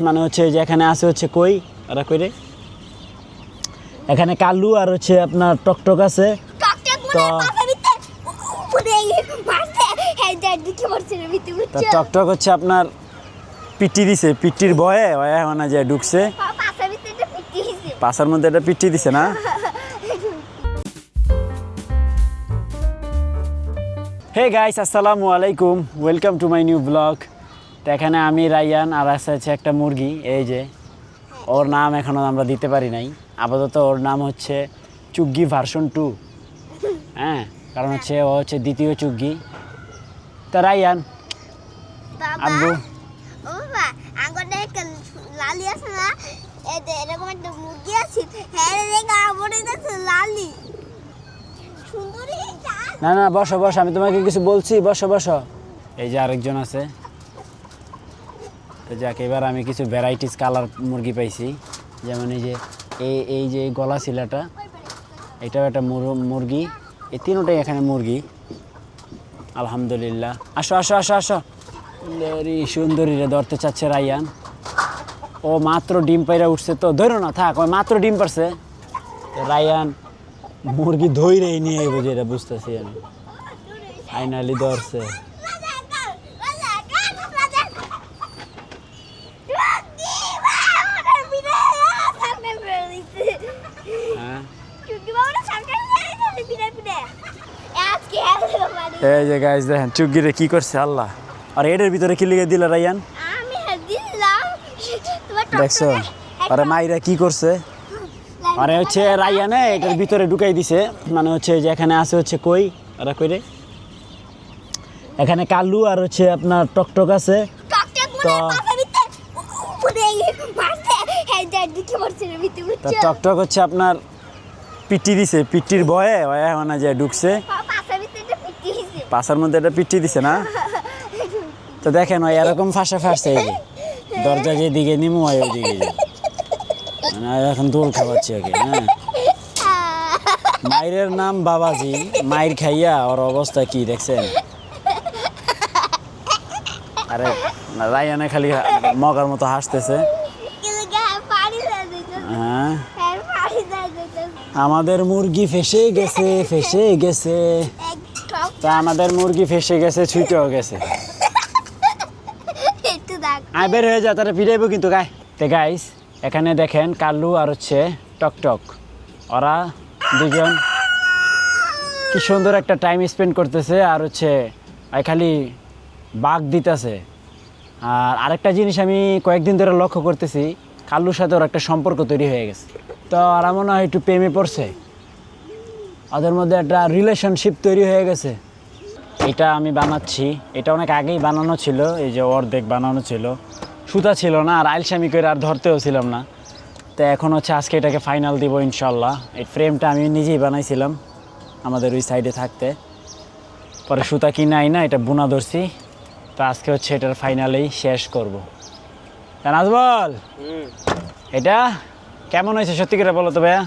মানে হচ্ছে যে এখানে আছে হচ্ছে কই? ওরা কই রে? এখানে কালু আর হচ্ছে আপনার টকটক আছে। টকটক মনে তো- বুঝছ? টকটক হচ্ছে আপনার পিটি দিছে পিটির ভয়ে এখন যে ঢুকছে। পাশার মধ্যে এটা পিটি দিছে না? হে গাইস আসসালামু আলাইকুম। Welcome to my new blog তো এখানে আমি রাইয়ান আর আছে হচ্ছে একটা মুরগি এই যে। ওর নাম এখনও আমরা দিতে পারি নাই। আপাতত ওর নাম হচ্ছে চুগ্গি ভার্সন টু হ্যাঁ কারণ হচ্ছে ও হচ্ছে দ্বিতীয় চুগ্গি। তা রাইয়ান আব্বু আছে হ্যাঁ না না বসো বসো আমি তোমাকে কিছু বলছি বসো বসো। এই যে আরেকজন আছে। তো যাক, এবার আমি কিছু ভ্যারাইটিস কালার মুরগি পাইছি। যেমন এই যে, এই এই যে গলা শিলাটা, এটাও একটা মুর- মুরগি। এই তিনটাই এখানে মুরগি। আলহামদুলিল্লাহ। আসো আসো আসো আসো। সুন্দরী রে, ধরতে চাচ্ছে রাইয়ান ও মাত্র ডিম পাইরা উঠছে তো, ধরো না, থাক ওই মাত্র ডিম পারছে। রায়ান মুরগি ধইরেই নিয়ে আইব যেটা বুঝতেছি আমি। ফাইনালি ধরছে। এই যে গাইজ দেখেন চুগিরে কি করছে আল্লাহ? আর এটার ভিতরে কি লিখে দিল রাইয়ান দেখছ? আরে মাইরা কি করছে? আরে হচ্ছে রাইয়ানে এটার ভিতরে ঢুকাই দিছে। মানে হচ্ছে যে এখানে আছে হচ্ছে কই? ওরা কই রে? এখানে কালু আর হচ্ছে আপনার টকটক আছে। তো- টকটক হচ্ছে আপনার পিটি দিছে পিটির ভয়ে এখন যে ঢুকছে। পাশার মধ্যে এটা পিটি দিছে না? তো দেখেন ওই এরকম ফাঁসে ফাঁসছে এই যে। দরজা যেদিকে নিমু হয় ওইদিকে। মানে এখন দোল খাওয়াচ্ছি ওকে হ্যাঁ? মায়ের নাম বাবাজি মায়ের খাইয়া ওর অবস্থা কি দেখছেন? আরে রায়ানে খালি মগার মতো হাসতেছে। হ্যাঁ? আমাদের মুরগি ফেসে গেছে ফেসে গেছে। তা আমাদের মুরগি ফেসে গেছে ছুটেও গেছে। আয় বের হয়ে যা তারা ফিরাইবো কিন্তু গাই তে গাইস এখানে দেখেন কাল্লু আর হচ্ছে টকটক। ওরা দুজন কি সুন্দর একটা টাইম স্পেন্ড করতেছে আর হচ্ছে খালি বাঘ দিতেছে। আর আরেকটা জিনিস আমি কয়েকদিন ধরে লক্ষ্য করতেছি কাল্লুর সাথে ওর একটা সম্পর্ক তৈরি হয়ে গেছে। তো ওরা মনে হয় একটু প্রেমে পড়ছে। ওদের মধ্যে একটা রিলেশনশিপ তৈরি হয়ে গেছে। এটা আমি বানাচ্ছি। এটা অনেক আগেই বানানো ছিল এই যে অর্ধেক বানানো ছিল। সুতা ছিল না আর আইলসামি করে আর ধরতেও ছিলাম না। তো এখন হচ্ছে আজকে এটাকে ফাইনাল দিব ইনশাল্লাহ এই ফ্রেমটা আমি নিজেই বানাইছিলাম আমাদের ওই সাইডে থাকতে। পরে সুতা কিনে আই না এটা বুনা ধরছি। তো আজকে হচ্ছে এটার ফাইনালেই শেষ করব। বল এটা কেমন হয়েছে সত্যি করে বলো তো ভাইয়া?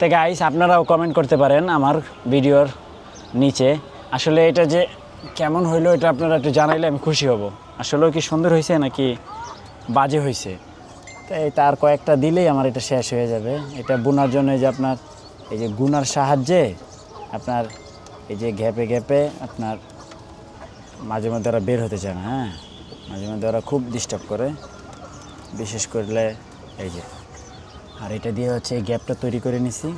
তো গাইস আপনারাও কমেন্ট করতে পারেন আমার ভিডিওর নিচে। আসলে এটা যে কেমন হইল এটা আপনারা একটু জানাইলে আমি খুশি হব। আসলেও কি সুন্দর হয়েছে নাকি বাজে হয়েছে তাই তার কয়েকটা দিলেই আমার এটা শেষ হয়ে যাবে। এটা বোনার জন্য যে আপনার এই যে গুনার সাহায্যে আপনার এই যে গ্যাপে গ্যাপে আপনার মাঝে মধ্যে ওরা বের হতে চায় না হ্যাঁ? মাঝে মধ্যে ওরা খুব ডিস্টার্ব করে। বিশেষ করলে এই যে, আর এটা দিয়ে হচ্ছে এই গ্যাপটা তৈরি করে নিছি।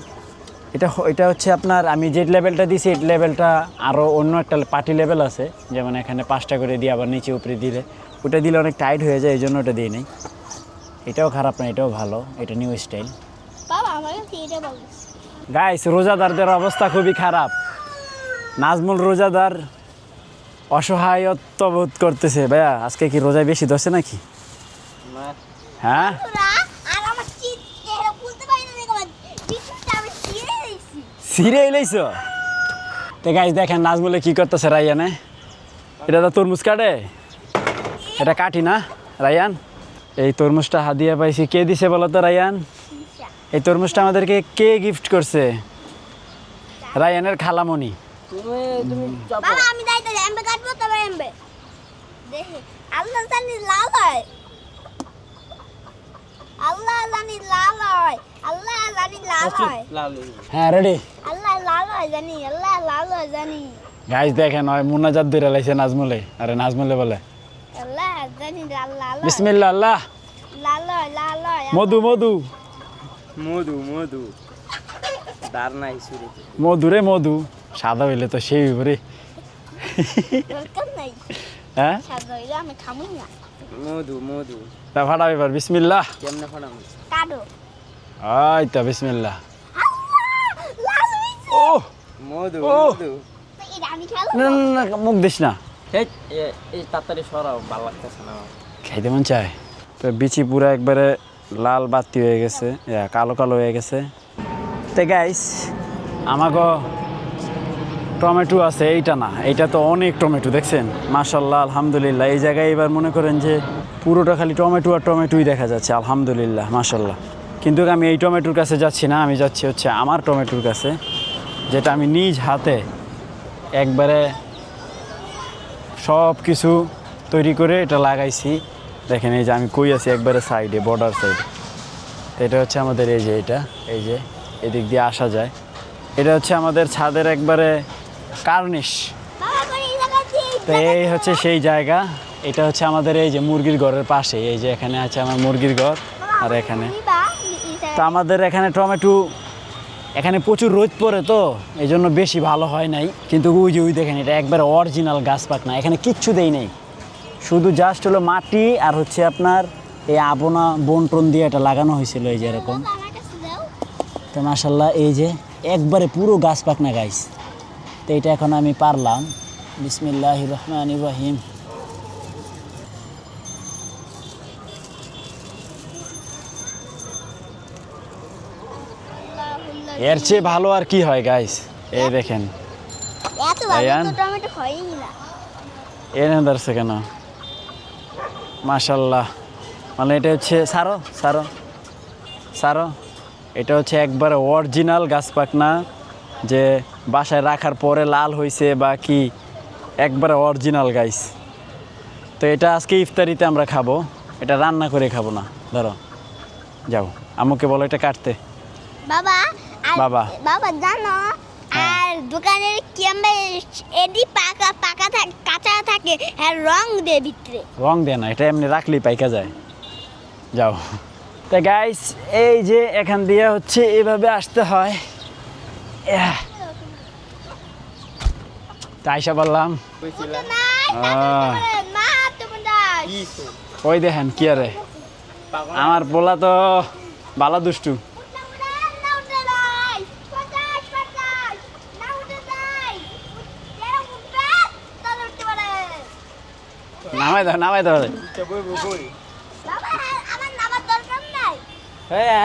এটা এটা হচ্ছে আপনার আমি যে লেভেলটা দিছি এই লেভেলটা আরও অন্য একটা পার্টি লেভেল আছে। যেমন এখানে পাঁচটা করে দিয়ে আবার নিচে উপরে দিলে। ওটা দিলে অনেক টাইট হয়ে যায় এই জন্য ওটা দিই নেই। এটাও খারাপ না এটাও ভালো এটা নিউ স্টাইল গাইস রোজাদারদের অবস্থা খুবই খারাপ। নাজমুল রোজাদার অসহায়ত্ব বোধ করতেছে। ভাইয়া আজকে কি রোজায় বেশি ধরছে নাকি? হ্যাঁ তোরা আর আমার চিট এটা খুলতে পারি না দেখো আমার টিস্যুটা আমি ছিঁড়ে সিরে এলাইছো তো গাইস দেখেন নাজমুলে কি করতেছে রাইয়ানে? এটা তো তরমুজ কাটে। এটা কাটি না রায়ান এই তরমুজটা হাদিয়া পাইছি। কে দিছে বলো তো রায়ান এই তরমুজটা আমাদেরকে কে গিফট করছে? রায়ানের খালামণি। বাবা আমি দায়িত্ব এমবে কাটবো তবে এমবে। দেখে আল্লাহ জানি লাল হয়। আল্লাহ জানি লাল হয়। হয় হ্যাঁ রেডি আল্লাহ লাল হয় জানি আল্লাহ লাল হয় জানি। গাইস দেখেন হয় মুনাজাত লাইছে নাজমুলে। আরে নাজমুলে বলে। আল্লাহ জানি লাল লাল বিসমিল্লাহ আল্লাহ। লাল হয় লাল হয়। মধু মধু। মধু মধু। দার নাই শুরু মধু রে মধু। সাদা হইলে তো সেই রে দরকার হ্যাঁ? সাদা হইলে আমি খামুই না। মধু মধু। তা ফাটা এবার বিসমিল্লাহ। কেমনে কাটো। আই তা বিসমিল্লাহ। আল্লাহ লাল হইছে ও মধু। না না, না মুখ দিস না। এই তাড়াতাড়ি সরাও ভালো লাগতেছে না খাইতে মন চায়? তো বিচি পুরা একবারে লাল বাতি হয়ে গেছে কালো কালো হয়ে গেছে। তো গাইস আমাকে টমেটো আছে এইটা না এইটা তো অনেক টমেটো দেখছেন? মাশাল্লাহ আলহামদুলিল্লাহ। এই জায়গায় এবার মনে করেন যে পুরোটা খালি টমেটো আর টমেটোই দেখা যাচ্ছে আলহামদুলিল্লাহ মাশাল্লাহ। কিন্তু আমি এই টমেটোর কাছে যাচ্ছি না, আমি যাচ্ছি হচ্ছে আমার টমেটোর কাছে, যেটা আমি নিজ হাতে একবারে সব কিছু তৈরি করে এটা লাগাইছি। দেখেন এই যে আমি কই আছি একবারে সাইডে বর্ডার সাইডে এটা হচ্ছে আমাদের এই যে এটা, এই যে এদিক দিয়ে আসা যায়। এটা হচ্ছে আমাদের ছাদের একবারে কার্নিশ। তো এই হচ্ছে সেই জায়গা, এটা হচ্ছে আমাদের এই যে মুরগির ঘরের পাশে, এই যে এখানে আছে আমার মুরগির ঘর, আর এখানে তো আমাদের এখানে টমেটো, এখানে প্রচুর রোদ পড়ে তো এই জন্য বেশি ভালো হয় নাই। কিন্তু ওই যে ওই দেখেন, এটা একবার অরিজিনাল গাছ পাক না এখানে কিচ্ছু দেই নেই। শুধু জাস্ট হলো মাটি আর হচ্ছে আপনার এই আবনা বন টন দিয়ে এটা লাগানো হয়েছিল এই যে এরকম। তো মাসাল্লাহ এই যে একবারে পুরো গাছ পাক না গাইস তো এটা এখন আমি পারলাম। বিসমিল্লাহ রহমান ইব্রাহিম এর চেয়ে ভালো আর কি হয় গাইস এই দেখেন। এত ভালো তো টমেটো হয়ই না। এনে ধরছে কেন? মাশাল্লাহ। মানে এটা হচ্ছে সারো সারো সারো। এটা হচ্ছে একবারে অরিজিনাল গাছ পাকনা যে বাসায় রাখার পরে লাল হয়েছে বা কি একবারে অরিজিনাল গাইস তো এটা আজকে ইফতারিতে আমরা খাব। এটা রান্না করে খাব না। ধরো যাও। আমাকে বলো এটা কাটতে। বাবা বাবা। বাবা। জানো হ্যাঁ। আর দোকানের কেমবে এডি পাকা পাকা থাকে কাঁচা থাকে আর রং দেয় ভিতরে। রং দেয় না এটা এমনি রাখলেই পাইকা যায়। যাও। তা গাইস এই যে এখান দিয়ে হচ্ছে এইভাবে আসতে হয়। ইয়াহ। তা আইসা বললাম? ওই দেখেন কি আরে? আমার পোলা তো বালা দুষ্টু না উঠে নাই পচাস পচাস না উঠে নাই এরা উঠবে তাহলে উঠতে পারে নামাই দাও নামাই দাও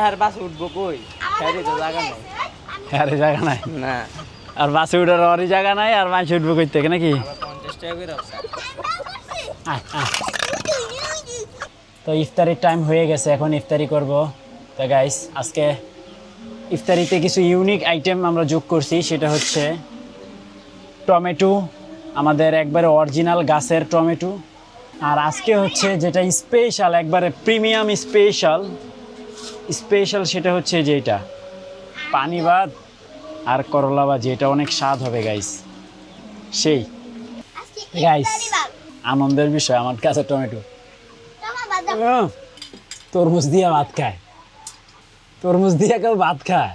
আর বাস উঠবো কই? ফেরি তো জায়গা নাই। আরে জায়গা নাই। না। আর বাসে উঠার ওরই জায়গা নাই আর মানুষ উঠবো কই থেকে নাকি। তো ইফতারির টাইম হয়ে গেছে এখন ইফতারি করব। তো গাইস আজকে ইফতারিতে কিছু ইউনিক আইটেম আমরা যোগ করছি সেটা হচ্ছে টমেটো। আমাদের একবারে অরিজিনাল গাছের টমেটো। আর আজকে হচ্ছে যেটা স্পেশাল একবারে প্রিমিয়াম স্পেশাল স্পেশাল সেটা হচ্ছে যেটা পানি ভাত আর করলা ভাজি এটা অনেক স্বাদ হবে গাইস সেই। বাদ আনন্দের বিষয় আমার কাছে টমেটো। তরমুজ দিয়ে ভাত খায়। তরমুজ দিয়ে কেউ ভাত খায়।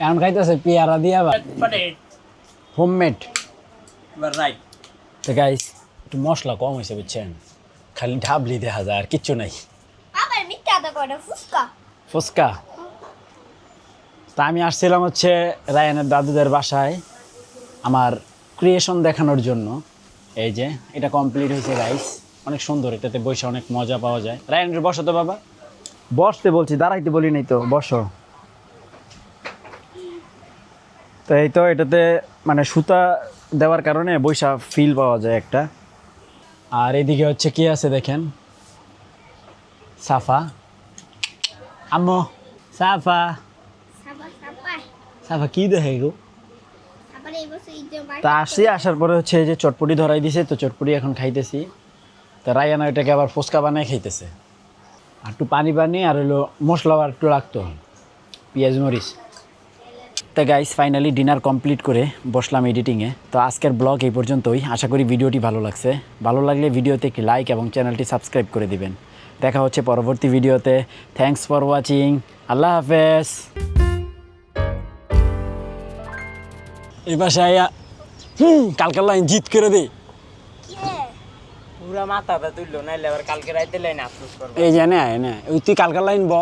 এখন খাইতেছে পেয়ারা দিয়ে ভাত। হোমমেড রাইট তো গাইস একটু মশলা কম হয়েছে বুঝছেন খালি ঢাবলি দেখা যায় আর কিচ্ছু নাই আবার মিথ্যা তো করে ফুসকা ফুচকা তা আমি আসছিলাম হচ্ছে রায়ানের দাদুদের বাসায় আমার ক্রিয়েশন দেখানোর জন্য এই যে এটা কমপ্লিট হয়েছে রাইস অনেক সুন্দর এটাতে বসে অনেক মজা পাওয়া যায়। রায়ানের বসো তো বাবা। বসতে বলছি দাঁড়াইতে বলি নাই তো বসো। তো এই তো এটাতে মানে সুতা দেওয়ার কারণে বৈশা ফিল পাওয়া যায় একটা। আর এদিকে হচ্ছে কি আছে দেখেন? সাফা। আম্মু সাফা। সাফা কি দেখে গো? তা আসছি আসার পরে হচ্ছে এই যে চটপটি ধরাই দিছে তো চটপটি এখন খাইতেছি। তো রায়ানা এটাকে আবার ফুচকা বানায় খাইতেছে। আর একটু পানি পানি আর হলো মশলা আর একটু লাগতো। পেঁয়াজ মরিচ। তো গাইস ফাইনালি ডিনার কমপ্লিট করে বসলাম এডিটিংয়ে তো আজকের ব্লগ এই পর্যন্তই। আশা করি ভিডিওটি ভালো লাগছে। ভালো লাগলে ভিডিওতে একটি লাইক এবং চ্যানেলটি সাবস্ক্রাইব করে দিবেন। দেখা হচ্ছে পরবর্তী ভিডিওতে। থ্যাঙ্কস ফর ওয়াচিং আল্লাহ হাফেজ। এই বাসায় হুম কালকার লাইন জিত করে দে। পুরা মাথাটা তুললো নাইলে আবার কালকে রাইতে লাইন আফসোস করব। এই জানে আয় না। তুই কালকার লাইন ব